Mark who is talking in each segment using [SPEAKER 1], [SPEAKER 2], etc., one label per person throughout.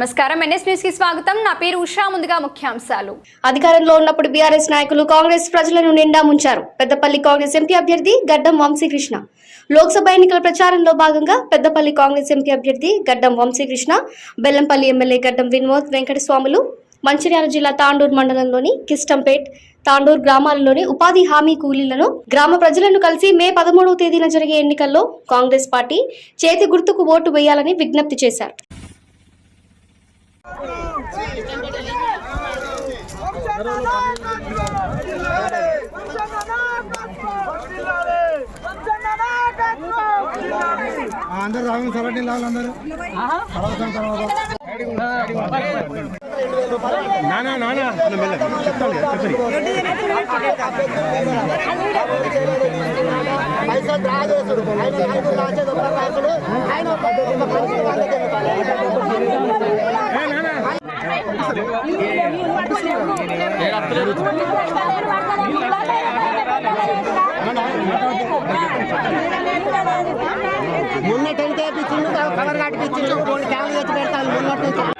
[SPEAKER 1] నమస్కారం. ఎన్ఎస్ న్యూస్కి స్వాగతం. నా పేరు ఉషా. ముందుగా ముఖ్యాంశాలు.
[SPEAKER 2] అధికారంలో ఉన్నప్పుడు బీఆర్ఎస్ నాయకులు కాంగ్రెస్ ప్రజలను నిండా ముంచారు. పెద్దపల్లి కాంగ్రెస్ ఎంపీ అభ్యర్థి గడ్డం వంశీకృష్ణ. లోక్సభ ఎన్నికల ప్రచారంలో భాగంగా పెద్దపల్లి కాంగ్రెస్ ఎంపీ అభ్యర్థి గడ్డం వంశీకృష్ణ బెల్లంపల్లి ఎమ్మెల్యే గడ్డం వినోద్ వెంకటస్వాములు మంచిర్యాల జిల్లా తాండూరు మండలంలోని కిస్టంపేట్ తాండూరు గ్రామాలలోని ఉపాధి హామీ కూలీలను గ్రామ ప్రజలను కలిసి మే పదమూడవ తేదీన జరిగే ఎన్నికల్లో కాంగ్రెస్ పార్టీ చేతి గుర్తుకు ఓటు వేయాలని విజ్ఞప్తి చేశారు.
[SPEAKER 3] అందరు రాగం సరటి లాగా అందరు. నానా నానా. చెప్తాను
[SPEAKER 4] మున్నటి అంటే పిచ్చిండు కవర్ కట్టిపించిండు రెండు క్యాన్లు తెచ్చి పెడతాను మున్నటి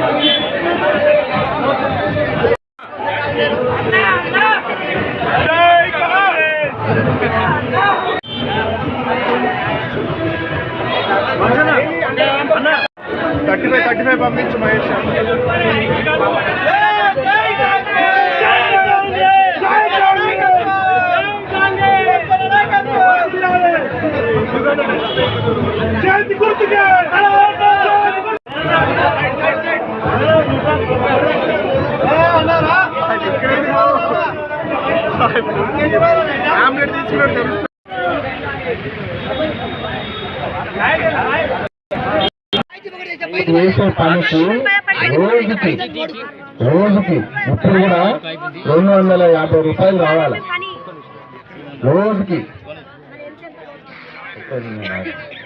[SPEAKER 4] నుంచి
[SPEAKER 3] థర్టీ ఫైవ్ ఫైవ్ పంపించు మహేష్ ఆమ్లెట్ తీసుకున్నాడు తెలుసు
[SPEAKER 5] చేసే పనికి రోజుకి రోజుకి ఇప్పుడు కూడా రెండు వందల యాభై రూపాయలు రావాలి. రోజుకి.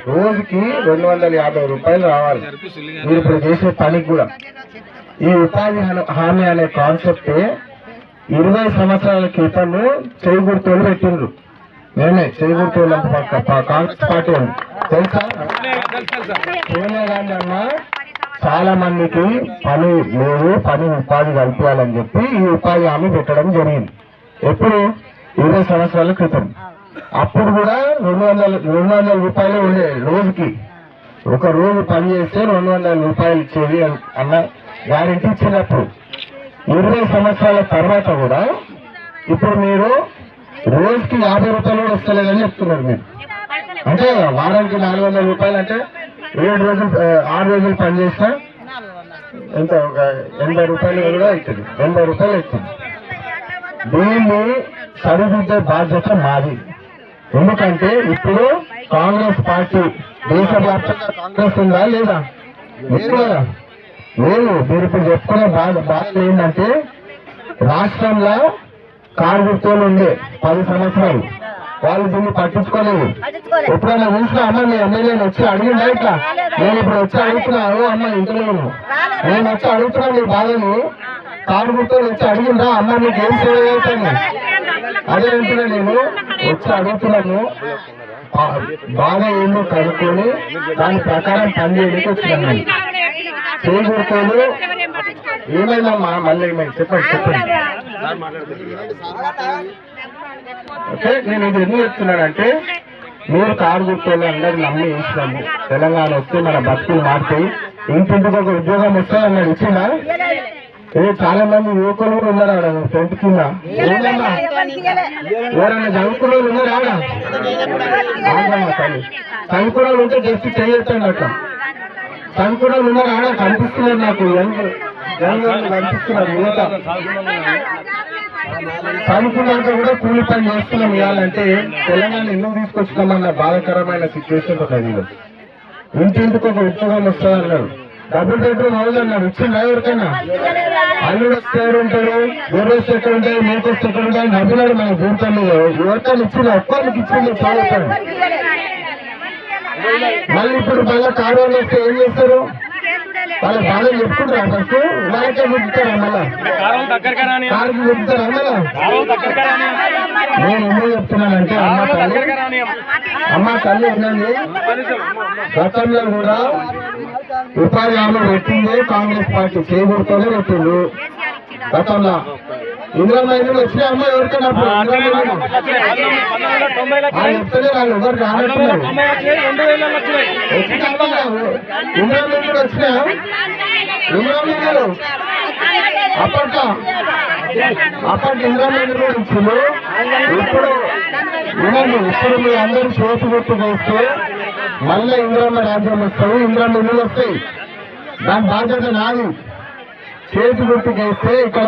[SPEAKER 5] రోజుకి రెండు వందల యాభై రూపాయలు రావాలి. మీరు ఇప్పుడు చేసే పనికి కూడా. ఈ ఉపాధి హామీ- హామీ అనే కాన్సెప్ట్ ఇరవై సంవత్సరాల క్రితం చేకూర్తోలు పెట్టిండ్రు. నేనే చేకూర్తోలు కాంగ్రెస్ పార్టీ ఉంది తెలుసా? అన్న చాలా మందికి పని లేదు పని ఉపాధి కల్పించాలని చెప్పి ఈ ఉపాధి హామీ పెట్టడం జరిగింది. ఎప్పుడు? ఇరవై సంవత్సరాల క్రితం. అప్పుడు కూడా రెండు వందల రెండు వందల రూపాయలు ఉండే రోజుకి. ఒక రోజు పని చేస్తే రెండు వందల రూపాయలు ఇచ్చేది అన్న గ్యారెంటీ ఇచ్చినప్పుడు. ఇరవై సంవత్సరాల తర్వాత కూడా ఇప్పుడు మీరు రోజుకి యాభై రూపాయలు కూడా వస్తలేదని చెప్తున్నారు మీరు. అంటే వారానికి నాలుగు వందల రూపాయలు అంటే ఏడు రోజులు ఆరు రోజులు పని ఎంత? ఒక ఎనభై రూపాయలు కూడా అవుతుంది. ఎనభై రూపాయలు అవుతుంది. దీన్ని సరిదిద్దే బాధ్యత మాది. ఎందుకంటే ఇప్పుడు కాంగ్రెస్ పార్టీ దేశవ్యాప్తంగా కాంగ్రెస్ ఉందా లేదా? లేదు కదా లేదు మీరు ఇప్పుడు చెప్పుకునే బాధ బాధలు ఏంటంటే రాష్ట్రంలో కారు గుర్తులు ఉండే పది సంవత్సరాలు. వాళ్ళు దీన్ని పట్టించుకోలేదు. ఎప్పుడైనా చూసినా అమ్మ మీ ఎమ్మెల్యేని వచ్చి అడిగిందా ఇట్లా నేను ఇప్పుడు వచ్చి అడుగుతున్నా ఓ అమ్మ ఇంట్లో. నేను వచ్చి అడుగుతున్నా నీ బాధని. కారు గుర్తులు వచ్చి అడిగిందా? అమ్మ నీకు ఏం సేవ అదే అంటున్నా నేను. వచ్చి అడుగుతున్నాను. బాధ ఏందో కనుక్కొని దాని ప్రకారం పనిచేయడానికి వచ్చినాను. చేయకూడదు ఏమైందమ్మా? మళ్ళీ చెప్పండి చెప్పండి. ఓకే నేను ఇది ఎందుకు చెప్తున్నానంటే మీరు కారు గుర్తులు అందరూ నమ్మి ఉంచినాము తెలంగాణ వస్తే మన బతుకులు మారుతాయి. ఇంటింటికి ఒక ఉద్యోగం వస్తే అన్నాడు ఇచ్చిందా? ఏ చాలా మంది యువకులు కూడా ఉన్నారు ఆడ ఫ్రంట్ కింద? ఏందమ్మా? ఎవరైనా చదువుకున్న వాళ్ళు ఉన్నారా ఆడ? తల్లి. చదువుకున్న వాళ్ళు ఉంటే జస్ట్ చేయొచ్చండి అట్లా. చదువుకున్న వాళ్ళు ఉన్నారు ఆడ? కనిపిస్తున్నారు నాకు. యంగ్ యంగ్ కనిపిస్తున్నారు యువత. చదువుకున్నాక కూడా కూలి పని చేస్తున్నాం ఇవ్వాలంటే తెలంగాణ ఎందుకు తీసుకొచ్చుకోమన్న బాధాకరమైన సిచ్యువేషన్ ఒక ఇంటింటికి ఒక ఉద్యోగం వస్తుంది అన్నాడు డబుల్ బెడ్రూమ్ హౌస్ ఇచ్చిందా ఎవరికైనా? అల్లుడు వస్తే ఎవరు ఉంటారు ఎక్కడ ఉంటాయి మేకస్ వస్తే ఎక్కడ ఉంటాయి నవ్వులాడు మన జీవితంలో ఎవరికైనా ఇచ్చింది? ఒక్కరికి ఇచ్చింది? మళ్ళీ ఇప్పుడు మళ్ళీ కారు వస్తే ఏం చేస్తారు? వాళ్ళ బాధ చెప్పుకుంటారా ఫస్ట్? ఇలాగే చెప్తారా మళ్ళా? కారుకి చెప్తారా మళ్ళా? నేను ఎందుకు చెప్తున్నానంటే అమ్మ తల్లి అమ్మ తల్లి ఉన్నది గతంలో కూడా ఉపాధి హామీ పెట్టింది కాంగ్రెస్ పార్టీ చేయకూడతోనే పెట్టింది గతంలో. ఇందిరా మహిళలు వచ్చిన అమ్మ ఎవరికైనా ఇందిరా రానట్టున్నారు. వచ్చిన ఇందిరా మహిళలు అప్పట్లో అప్పటి ఇందిరా ఇప్పుడు మీ అందరూ చేతి గుర్తు చేస్తే మళ్ళీ ఇందిరమ్మ రాజ్యం వస్తుంది ఇందిరమ్మ ఇల్లు వస్తాయి. దాని బాధ్యత నాది. చేతి గుర్తు చేస్తే ఇక్కడ